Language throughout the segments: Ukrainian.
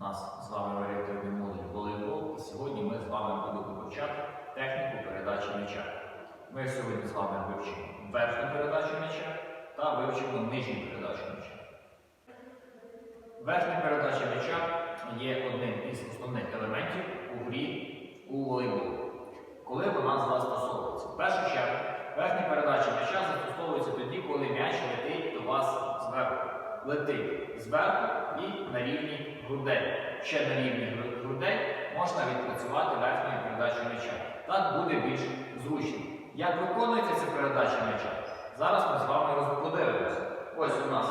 нас з вами варіативний модуль волейбол. І сьогодні ми з вами будемо вивчати техніку передачі м'яча. Ми сьогодні з вами вивчимо верхню передачу м'яча та вивчимо нижню передачу м'яча. Верхня передача м'яча є одним із основних елементів у грі у волейбол. Коли вона застосовується? В першу чергу, верхня передача м'яча застосовується тоді, коли м'яч летить до вас зверху. Летить зверху і на рівні грудей. Ще на рівні грудей можна відпрацювати верхньою передачею м'яча. Так буде більш зручно. Як виконується ця передача м'яча? Зараз ми з вами подивимося. Ось у нас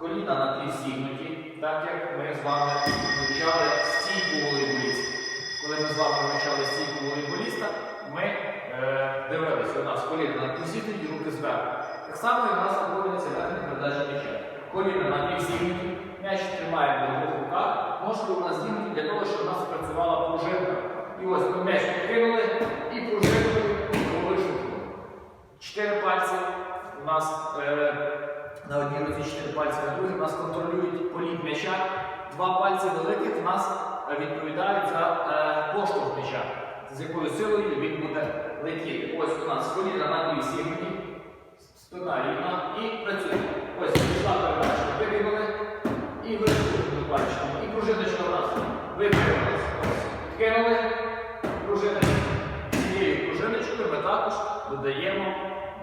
коліна напівсігнуті, так як ми з вами вивчали стійку волейболіста. Коли ми з вами вивчали стійку волейболіста, ми е, дивилися, у нас коліна напівсігнуті, руки зверху. Так само і у нас виконується верхня передача м'яча. Коліна напівсігнуті, м'яч тримаємо в двох руках, ножки у нас зігнуті для того, щоб у нас працювала пружинка. І ось ми м'яч підкинули і пружинкою вишукнули. Чотири пальці у нас е, на одній руці чотири пальці, на другій у нас контролюють політ м'яча. Два пальці великих у нас відповідають за е, поштовх м'яча, з якою силою він буде летіти. Ось у нас коліна на дві сігнуті, спина рівна і працюємо. Ось пішла передача, викинули і вишукнули пальчиками. І пружиночка у нас викинулася. Ось, Кинули пружиночку. Цією пружиночкою ми також додаємо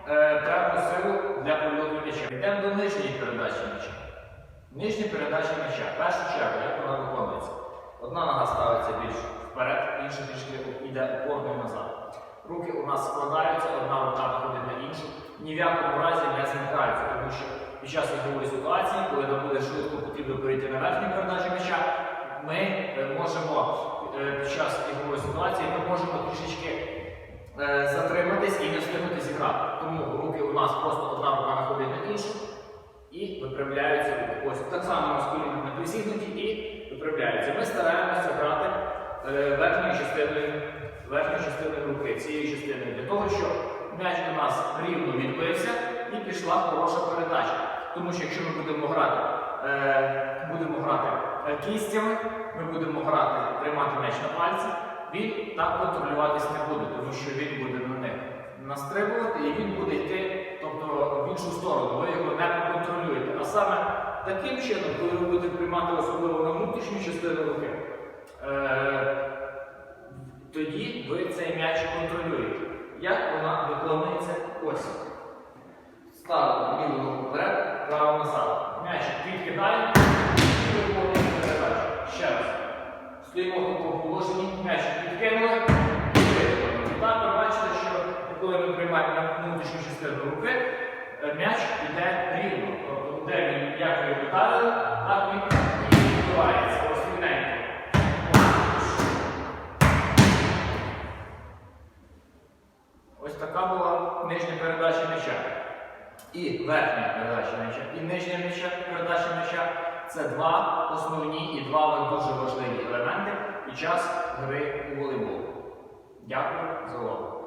е, певну силу для польоту м'яча. Йдемо до нижньої передачі м'яча. Нижня передача м'яча. В першу чергу, як вона виконується? Одна нога ставиться більш вперед, інша трішки йде опорною назад. Руки у нас складаються, одна рука находить на іншу. Ні в якому разі не змикаються, тому що під час ігрової ситуації, коли нам буде швидко потрібно перейти на верхню передачу м'яча, ми е, можемо е, під час ігрової ситуації ми можемо трішечки затриматись і не встигнути зіграти. Тому руки у нас просто одна рука находить на іншу і виправляються руки. Ось так само у нас коліна присігнуті і виправляються. Ми стараємося грати е, верхньою частиною, верхньою частиною руки, цією частиною, для того, щоб м'яч у нас рівно відбився і пішла хороша передача. Тому що якщо ми будемо грати, е, будемо грати е, кістями, ми будемо грати, тримати м'яч на пальці, він так контролюватись не буде, тому що він буде на них настрибувати і він буде йти тобто, в іншу сторону, ви його не проконтролюєте. А саме таким чином, коли ви будете приймати особливо на внутрішню частину руки, е, тоді ви цей м'яч контролюєте. Як вона виконується ось. Ставимо ліву ногу вперед, праву назад. М'яч відкидаємо і виконуємо передачу. Ще раз. Стоїмо м'яч йде рівно. Тобто, де він, як його вдарили, так він відбувається. Ось. Ось така була нижня передача м'яча. І верхня передача м'яча, і нижня м'яча, передача м'яча це два основні і два дуже важливі елементи під час гри у волейбол. Дякую за увагу.